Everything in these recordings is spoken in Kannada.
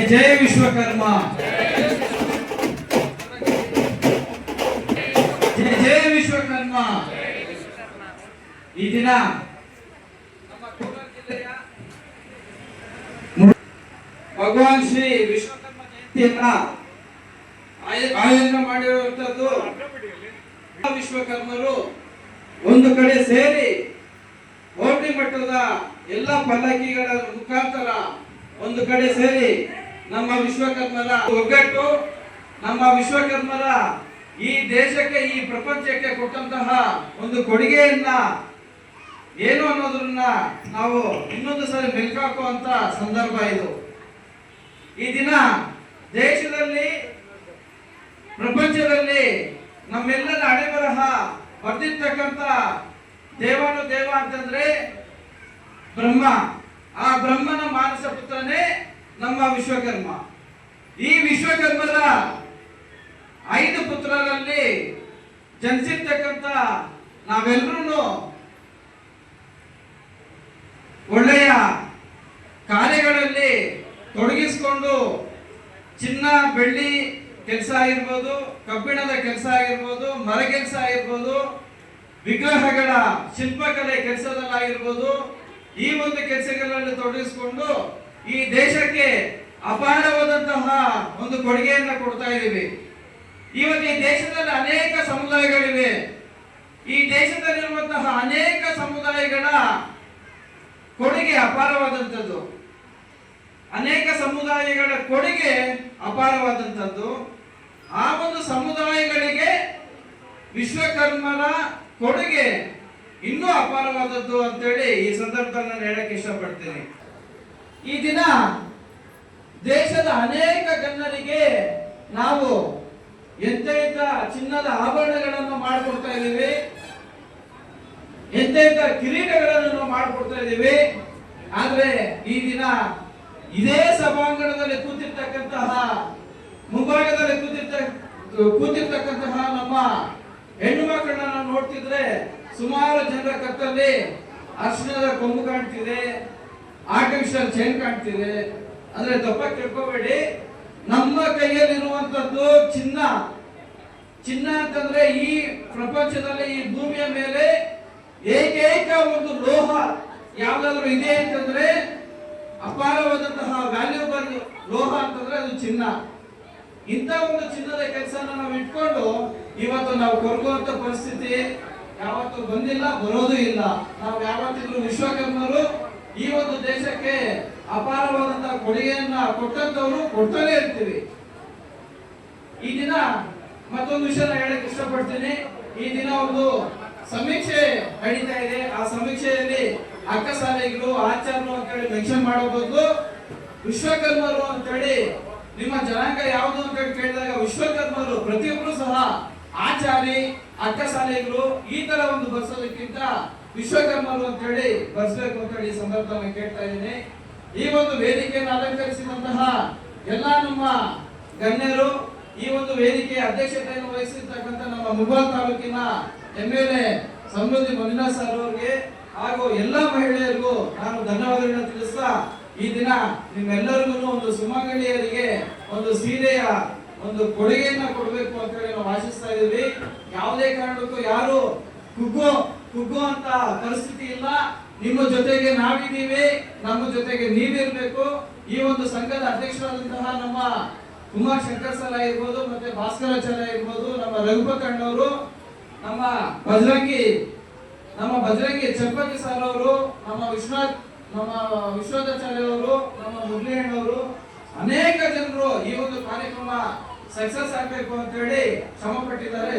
ಜಯ ಜಯ ವಿಶ್ವಕರ್ಮ. ಜಯ ಜಯ ವಿಶ್ವಕರ್ಮ. ಈ ದಿನ ಭಗವಾನ್ ಶ್ರೀ ವಿಶ್ವಕರ್ಮ ಜಯಂತಿಯನ್ನ ಆಯ- ಆಯೋಜನೆ ಮಾಡಿರುವಂತದ್ದು ವಿಶ್ವಕರ್ಮರು ಒಂದು ಕಡೆ ಸೇರಿ ಹೋಬಳಿ ಮಟ್ಟದ ಎಲ್ಲ ಪಲ್ಲಕ್ಕಿಗಳ ಮುಖಾಂತರ ಒಂದು ಕಡೆ ಸೇರಿ ನಮ್ಮ ವಿಶ್ವಕರ್ಮರ ಒಗ್ಗಟ್ಟು, ನಮ್ಮ ವಿಶ್ವಕರ್ಮರ ಈ ದೇಶಕ್ಕೆ, ಈ ಪ್ರಪಂಚಕ್ಕೆ ಕೊಟ್ಟಂತಹ ಒಂದು ಕೊಡುಗೆಯನ್ನ ಏನು ಅನ್ನೋದನ್ನ ನಾವು ಇನ್ನೊಂದು ಸಲ ಮೆಲ್ಕಾಕುವಂತ ಸಂದರ್ಭ ಇದು. ಈ ದಿನ ದೇಶದಲ್ಲಿ, ಪ್ರಪಂಚದಲ್ಲಿ ನಮ್ಮೆಲ್ಲರ ಹಣೆಬರಹ ಬರ್ದಿರ್ತಕ್ಕಂಥ ದೇವಾನು ದೇವ ಅಂತಂದ್ರೆ ಬ್ರಹ್ಮ. ಆ ಬ್ರಹ್ಮನ ಮಾನಸ ಪುತ್ರನೇ ನಮ್ಮ ವಿಶ್ವಕರ್ಮ. ಈ ವಿಶ್ವಕರ್ಮದ ಐದು ಪುತ್ರರಲ್ಲಿ ಜನಿಸಿರ್ತಕ್ಕಂಥ ನಾವೆಲ್ಲರೂ ಒಳ್ಳೆಯ ಕಾರ್ಯಗಳಲ್ಲಿ ತೊಡಗಿಸಿಕೊಂಡು ಚಿನ್ನ, ಬೆಳ್ಳಿ ಕೆಲಸ ಆಗಿರ್ಬೋದು, ಕಬ್ಬಿಣದ ಕೆಲಸ ಆಗಿರ್ಬೋದು, ಮರ ಕೆಲಸ ಆಗಿರ್ಬೋದು, ವಿಗ್ರಹಗಳ ಶಿಲ್ಪಕಲೆ ಕೆಲಸದಲ್ಲಾಗಿರ್ಬೋದು, ಈ ಒಂದು ಕೆಲಸಗಳಲ್ಲಿ ತೊಡಗಿಸಿಕೊಂಡು ಈ ದೇಶಕ್ಕೆ ಅಪಾರವಾದಂತಹ ಒಂದು ಕೊಡುಗೆಯನ್ನ ಕೊಡ್ತಾ ಇದ್ದೀವಿ. ಇವತ್ತು ಈ ದೇಶದಲ್ಲಿ ಅನೇಕ ಸಮುದಾಯಗಳಿವೆ. ಈ ದೇಶದಲ್ಲಿರುವಂತಹ ಅನೇಕ ಸಮುದಾಯಗಳ ಕೊಡುಗೆ ಅಪಾರವಾದಂಥದ್ದು. ಅನೇಕ ಸಮುದಾಯಗಳ ಕೊಡುಗೆ ಅಪಾರವಾದಂಥದ್ದು. ಆ ಒಂದು ಸಮುದಾಯಗಳಿಗೆ ವಿಶ್ವಕರ್ಮರ ಕೊಡುಗೆ ಇನ್ನೂ ಅಪಾರವಾದದ್ದು ಅಂತೇಳಿ ಈ ಸಂದರ್ಭದಲ್ಲಿ ನಾನು ಹೇಳಕ್ಕೆ ಇಷ್ಟಪಡ್ತೀನಿ. ಈ ದಿನ ದೇಶದ ಅನೇಕ ಜನರಿಗೆ ನಾವು ಎಂತ ಎಂತ ಚಿನ್ನದ ಆಭರಣಗಳನ್ನು ಮಾಡಿಕೊಡ್ತಾ ಇದ್ದೀವಿ ಎಂತ ಕಿರೀಟಗಳನ್ನು ಮಾಡಿಕೊಡ್ತಾ ಇದ್ದೀವಿ. ಆದ್ರೆ ಈ ದಿನ ಇದೇ ಸಭಾಂಗಣದಲ್ಲಿ ಕೂತಿರ್ತಕ್ಕಂತಹ ಮುಂಭಾಗದಲ್ಲಿ ಕೂತಿರ್ತ, ಕೂತಿರ್ತಕ್ಕಂತಹ ನಮ್ಮ ಹೆಣ್ಣು ಮಕ್ಕಳನ್ನ ನೋಡ್ತಿದ್ರೆ ಸುಮಾರು ಜನರ ಕತ್ತಲ್ಲಿ ಅರ್ಶನದ ಕೊಂಬು ಕಾಣ್ತಿದೆ. ಆರ್ಟಿಫಿಷಿಯಲ್ ಚೈನ್ ಕಾಣ್ತಿದೆ. ಅಂದ್ರೆ ದಪ್ಪ ತಿಳ್ಕೋಬೇಡಿ. ನಮ್ಮ ಕೈಯಲ್ಲಿರುವಂತದ್ದು ಚಿನ್ನ. ಚಿನ್ನ ಅಂತಂದ್ರೆ ಈ ಪ್ರಪಂಚದಲ್ಲಿ ಈ ಭೂಮಿಯ ಮೇಲೆ ಏಕೈಕ ಒಂದು ಲೋಹ ಯಾವ್ದಾದ್ರು ಇದೆ ಅಂತಂದ್ರೆ ಅಪಾರವಾದಂತಹ ವ್ಯಾಲ್ಯೂಬಲ್ ಲೋಹ ಅಂತಂದ್ರೆ ಅದು ಚಿನ್ನ. ಇಂಥ ಒಂದು ಚಿನ್ನದ ಕೆಲಸನ ನಾವು ಇಟ್ಕೊಂಡು ಇವತ್ತು ನಾವು ಕೊರಗುವಂತ ಪರಿಸ್ಥಿತಿ ಯಾವತ್ತು ಬಂದಿಲ್ಲ, ಬರೋದು ಇಲ್ಲ. ನಾವು ಯಾವತ್ತಿದ್ರು ವಿಶ್ವಕರ್ಮರು ಈ ಒಂದು ದೇಶಕ್ಕೆ ಅಪಾರವಾದಂತಹ ಕೊಡುಗೆಯನ್ನ ಕೊಟ್ಟಂತವರು ಕೊಡ್ತಾನೆ ಇರ್ತೀವಿ. ಈ ದಿನ ಮತ್ತೊಂದು ವಿಷಯ ಹೇಳಕ್ ಇಷ್ಟಪಡ್ತೀನಿ. ಈ ದಿನ ಒಂದು ಸಮೀಕ್ಷೆ ನಡೀತಾ ಇದೆ. ಆ ಸಮೀಕ್ಷೆಯಲ್ಲಿ ಅಕ್ಕಸಾಲಿಗಳು ಆಚಾರ್ಯರು ಅಂತ ಹೇಳಿ ಮೆನ್ಷನ್ ಮಾಡೋ ಬದಲು ವಿಶ್ವಕರ್ಮರು ಅಂತ ಹೇಳಿ ನಿಮ್ಮ ಜನಾಂಗ ಯಾವುದು ಅಂತ ಹೇಳಿ ಕೇಳಿದಾಗ ವಿಶ್ವಕರ್ಮರು ಪ್ರತಿಯೊಬ್ಬರು ಸಹ ಆಚಾರಿ ಅಕ್ಕಸಾಲಿಗಳು ಈ ತರ ಒಂದು ಬರ್ಸೋದಕ್ಕಿಂತ ವಿಶ್ವಕರ್ಮರು ಅಂತ ಹೇಳಿ ಬರ್ಸ್ಬೇಕು ಅಂತ ಹೇಳಿ ಸಂದರ್ಭದಲ್ಲಿ ಕೇಳ್ತಾ ಇದ್ದೀನಿ. ಈ ಒಂದು ವೇದಿಕೆಯನ್ನು ಅಲಂಕರಿಸಿದಂತಹ ಎಲ್ಲ ನಮ್ಮ ಗಣ್ಯರು, ಈ ಒಂದು ವೇದಿಕೆಯ ಅಧ್ಯಕ್ಷತೆಯನ್ನು ವಹಿಸಿರ್ತಕ್ಕಂಥ ನಮ್ಮ ಮುಬಾಲ್ ತಾಲೂಕಿನ M L A Samruddhi Manjunath sir ಅವರಿಗೆ ಹಾಗೂ ಎಲ್ಲ ಮಹಿಳೆಯರಿಗೂ ನಾನು ಧನ್ಯವಾದಗಳನ್ನು ತಿಳಿಸ್ತಾ ಈ ದಿನ ನಿಮ್ಮೆಲ್ಲರಿಗೂ ಒಂದು ಸುಮಂಗಲಿಯರಿಗೆ ಒಂದು ಸೀರೆಯ ಒಂದು ಕೊಡುಗೆಯನ್ನ ಕೊಡಬೇಕು ಅಂತ ಹೇಳಿ ನಾವು ಆಶಿಸ್ತಾ ಇದ್ದೀವಿ. ಯಾವುದೇ ಕಾರಣಕ್ಕೂ ಯಾರು ಕುಗ್ಗು ಕುಗ್ಗು ಅಂತ ಪರಿಸ್ಥಿತಿ ಇಲ್ಲ. ನಿಮ್ಮ ಜೊತೆಗೆ ನಾವಿದ್ದೀವಿ, ನಮ್ಮ ಜೊತೆಗೆ ನೀವಿರ್ಬೇಕು. ಈ ಒಂದು ಸಂಘದ ಅಧ್ಯಕ್ಷರಾದಂತಹ ನಮ್ಮ ಕುಮಾರ್ ಶಂಕರ್ ಸರ್ ಆಗಿರ್ಬೋದು ಮತ್ತೆ ಭಾಸ್ಕರಾಚಾರ್ಯ ಇರ್ಬೋದು, ನಮ್ಮ ರಘುಪಕಣ್ಣವರು ನಮ್ಮ ಬಜರಂಗಿ ನಮ್ಮ ಬಜರಂಗಿ ಚಂಪತಿ ಸರ್ ಅವರು ನಮ್ಮ ವಿಶ್ವನಾಥ್, ನಮ್ಮ ವಿಶ್ವದಾಚಾರ್ಯ ಅವರು ನಮ್ಮ ಮುರಳಿಯಣ್ಣವರು ಅನೇಕ ಜನರು ಈ ಒಂದು ಕಾರ್ಯಕ್ರಮ ಸಕ್ಸಸ್ ಆಗಬೇಕು ಅಂತ ಹೇಳಿ ಶ್ರಮ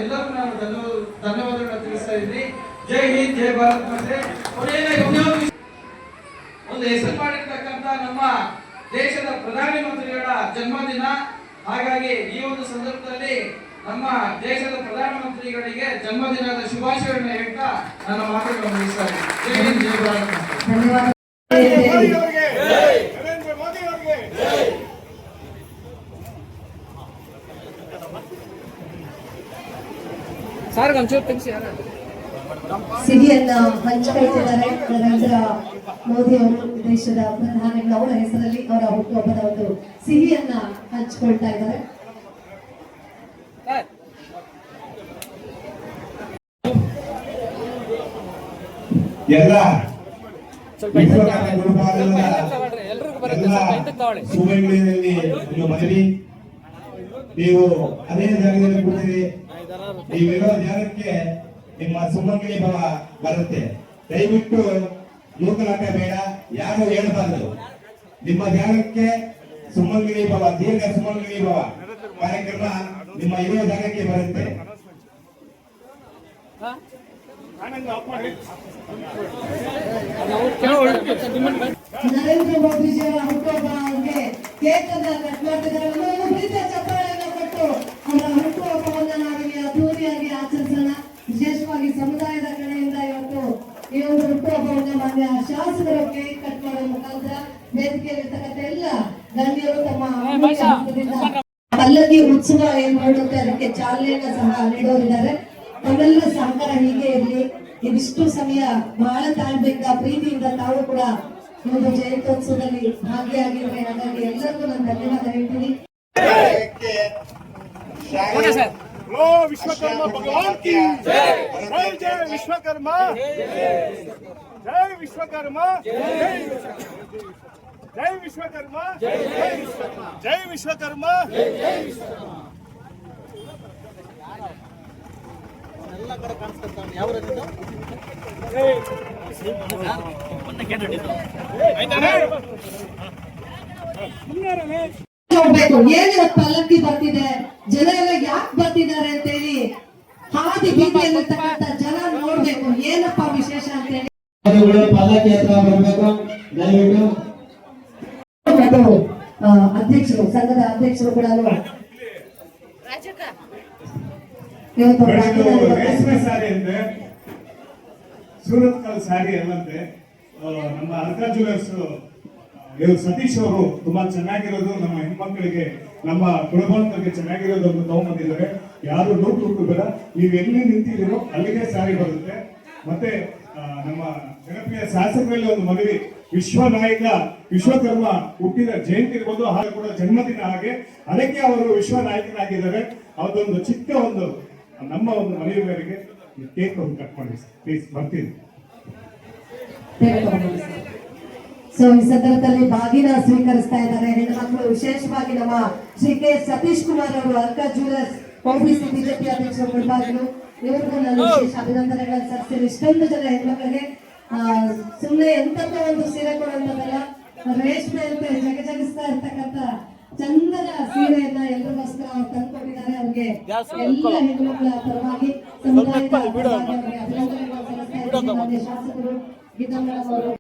ಎಲ್ಲರಿಗೂ ನಾನು ಧನ್ಯವಾದ, ಧನ್ಯವಾದಗಳನ್ನ ತಿಳಿಸ್ತಾ ಇದ್ದೀನಿ. ಜೈ ಹಿಂದ್, ಜೈ ಭಾರತ್ ಮಾತೆ. ಒಂದೇ ಹೆಸರು ಮಾಡಿರ್ತಕ್ಕಂತ ನಮ್ಮ ದೇಶದ ಪ್ರಧಾನಿ ಮಂತ್ರಿಗಳ ಜನ್ಮದಿನ. ಹಾಗಾಗಿ ಈ ಒಂದು ಸಂದರ್ಭದಲ್ಲಿ ನಮ್ಮ ದೇಶದ ಪ್ರಧಾನಮಂತ್ರಿಗಳಿಗೆ ಜನ್ಮದಿನದ ಶುಭಾಶಯಗಳನ್ನು ಹೇಳ್ತಾ ನನ್ನ ಮಾತುಗಳನ್ನು ಮುಗಿಸ್ತಾರೆ ಜೈ ಹಿಂದ್, ಜೈ ಭಾರತ್. ಧನ್ಯವಾದ ಅವರಿಗೆ ನರೇಂದ್ರ ಮೋದಿ ಅವರಿಗೆ ಹಂಚಿಕೊಳ್ಳುತ್ತಿದ್ದಾರೆ ನಂತರ ನರೇಂದ್ರ ಮೋದಿ ಅವರು ದೇಶದ ಪ್ರಧಾನಿಗಳು ಅವರ ಹೆಸರಲ್ಲಿ ಅವರ ಹುಟ್ಟುಹಬ್ಬದ ಒಂದು ಸಿಹಿಯನ್ನ ಹಂಚ್ಕೊಳ್ತಾ ಇದ್ದಾರೆ. ಎಲ್ಲ ಒಂದು ಮನವಿ ನೀವು ಅದೇ ಜಾಗದಲ್ಲಿ ಕೂತಿರಿ. ನೀವಿರೋ ಜಾಗಕ್ಕೆ ನಿಮ್ಮ ಸುಮಂಗಲಿ ಭವ ಬರುತ್ತೆ. ದಯವಿಟ್ಟು ನೂಕಲಾಟ ಬೇಡ, ಯಾರು ಹೇಳಬಾರದು. ನಿಮ್ಮ ಜಾಗಕ್ಕೆ ಸುಮಂಗಲಿ ಭವ, ದೀರ್ಘ ಸುಮಂಗಲಿ ಭವ ಕಾರ್ಯಕ್ರಮ ನಿಮ್ಮ ಇರುವ ಜಾಗಕ್ಕೆ ಬರುತ್ತೆ. ನರೇಂದ್ರ ಮೋದಿಜಿಯವರ ಹುಟ್ಟುಹಬ್ಬಕ್ಕೆ ಅನ್ನ ಒಂದು ಪ್ರೀತಿಯ ಚಪ್ಪಾಳೆಯನ್ನ ಕೊಟ್ಟು ಅವರ ಹುಟ್ಟುಹಬ್ಬವನ್ನ ನಾವಿಲ್ಲಿ ಅದ್ದೂರಿಯಾಗಿ ಆಚರಿಸೋಣ. ವಿಶೇಷವಾಗಿ ಸಮುದಾಯದ ಕಡೆಯಿಂದ ಇವತ್ತು ಈ ಒಂದು ಹುಟ್ಟುಹಬ್ಬವನ್ನ ಮಾನ್ಯ ಶಾಸಕರು ಕೇಕ್ ಕಟ್ ಮಾಡೋ ಮುಖಾಂತರ ವೇದಿಕೆಯಲ್ಲಿರ್ತಕ್ಕಂಥ ಎಲ್ಲ ಗಣ್ಯರು ತಮ್ಮ ಪಲ್ಲಕ್ಕಿ ಉತ್ಸವ ಏನ್ ಮಾಡುತ್ತೆ ಅದಕ್ಕೆ ಚಾಲನೆಯನ್ನ ಸಹ ನೀಡೋರಿದ್ದಾರೆ ತಮ್ಮೆಲ್ಲ ಸಹಕಾರ ಹೀಗೆ ಇರಲಿ ಇದಿಷ್ಟು ಸಮಯ ಬಹಳ ತಾಳ್ಮೆಯಿಂದ ಪ್ರೀತಿಯಿಂದ ತಾವು ಕೂಡ ಈ ಒಂದು ಜಯಂತ್ಯೋತ್ಸವದಲ್ಲಿ ಭಾಗಿಯಾಗಿದ್ರೆ ಹಾಗಾಗಿ ಎಲ್ಲರಿಗೂ ನಾನು ಧನ್ಯವಾದ ಹೇಳ್ತೀನಿ ಓ ವಿಶ್ವಕರ್ಮ ಭಗವಾನ್ ಕಿ ಜೈ. ಜೈ ವಿಶ್ವಕರ್ಮ. ಜೈ ವಿಶ್ವಕರ್ಮ. ಜೈ ವಿಶ್ವಕರ್ಮ. ಜೈ ವಿಶ್ವಕರ್ಮ. ಎಲ್ಲ ಕಡೆ ಕಾಣಿಸ್ತಾರೆ ಯಾವ ನೋಡ್ಬೇಕು ಏನ್ ಇವತ್ತು ಪಲ್ಲಕ್ಕಿ ಬರ್ತಿದೆ ಜನ ಎಲ್ಲ ಯಾಕೆ ಬರ್ತಿದ್ದಾರೆ ಅಂತ ಹೇಳಿ ಹಾದಿ ಬೀದಿಯಲ್ಲಿರ್ತಕ್ಕಂಥ ಜನ ನೋಡ್ಬೇಕು ಏನಪ್ಪ ವಿಶೇಷ ಅಂತ ಹೇಳಿ ಪಲ್ಲಕ್ಕಿ ಹತ್ರ ಬರ್ಬೇಕು ದಯವಿಟ್ಟು. ಅಧ್ಯಕ್ಷರು ಸಂಘದ ಅಧ್ಯಕ್ಷರು ಕೂಡ ಇವತ್ತು. ರೇಷ್ಮೆ ಸಾರಿ ಅಂದ್ರೆ ಅಲ್ಲಂತೆ. ನಮ್ಮ ಅರ್ಕ ಜ್ಯುವೆಲ್ಸ್ ಇವರು ಸತೀಶ್ ಅವರು ತುಂಬಾ ಚೆನ್ನಾಗಿರೋದು, ನಮ್ಮ ಹೆಣ್ಮಕ್ಳಿಗೆ, ನಮ್ಮ ಕುಲಬಾಂಧವರಿಗೆ ಚೆನ್ನಾಗಿರೋದನ್ನು ತಗೊಂಡ್ಬಂದಿದ್ದಾರೆ. ಯಾರು ಲೂಟು ಬೇಡ ನೀವು ಎಲ್ಲಿ ನಿಂತಿದ್ದೀರೋ ಅಲ್ಲಿಗೆ ಸಾರಿ ಬರುತ್ತೆ. ಮತ್ತೆ ನಮ್ಮ ಜನಪ್ರಿಯ ಶಾಸಕರಲ್ಲಿ ಒಂದು ಮನವಿ ವಿಶ್ವ ನಾಯಕ ವಿಶ್ವಕರ್ಮ ಹುಟ್ಟಿದ ಜಯಂತಿ ಇರ್ಬೋದು, ಹಾಗೆ ಕೂಡ ಜನ್ಮದಿನ ಹಾಗೆ. ಅದಕ್ಕೆ ಅವರು ವಿಶ್ವ ನಾಯಕನಾಗಿದ್ದಾರೆ ಚಿಕ್ಕ ಒಂದು, ನಮ್ಮ ಒಂದು ಮನವಿ ಮೇರೆಗೆ ಕೇಕ್ ಒಂದು ಕಟ್ ಮಾಡಿ ಪ್ಲೀಸ್ ಬರ್ತೀನಿ ಸೊ ಈ ಸಂದರ್ಭದಲ್ಲಿ ಬಾಗಿನ ಸ್ವೀಕರಿಸ್ತಾ ಇದ್ದಾರೆ. ಹೆಣ್ಮಕ್ಳು ವಿಶೇಷವಾಗಿ ನಮ್ಮ ಶ್ರೀ ಕೆ ಸತೀಶ್ ಕುಮಾರ್ ಅವರು ಅರ್ಕ ಜೂಲರ್ಸ್ ಓಬಿಸಿ ಬಿಜೆಪಿ ಅಧ್ಯಕ್ಷರು ಮುಳಬಾಗಿಲು ಇವ್ರಿಗೂ ನಾನು ವಿಶೇಷ ಅಭಿನಂದನೆಗಳನ್ನು ಸಲ್ಲಿಸ್ತೀನಿ. ಇಷ್ಟೊಂದು ಜನ ಹೆಣ್ಮಕ್ಳಿಗೆ ಆ, ಸುಮ್ನೆ ಎಂತಕ್ಕ ಒಂದು ಸೀರೆ ಕೊಡುವಂತದಲ್ಲ ರೇಷ್ಮೆ ಅಂತ ಜಗಜಗಿಸ್ತಾ ಇರ್ತಕ್ಕಂಥ ಚಂದನ ಸೀರೆಯನ್ನ ಎಲ್ರಿಗೋಸ್ಕರ ಅವ್ರು ತಂದ್ಕೊಟ್ಟಿದ್ದಾರೆ. ಅವ್ರಿಗೆ ಎಲ್ಲ ಹೆಣ್ಮಕ್ಳ ಪರವಾಗಿ ಸಮುದಾಯದ ಪರವಾಗಿ ಅವ್ರಿಗೆ ಅಭಿನಂದನೆಗಳನ್ನು ಸಲ್ಲಿಸ್ತಾ ಇದ್ದೀನಿ. ಶಾಸಕರು ಗೀತಾ ಮೇಡಮ್ ಅವರು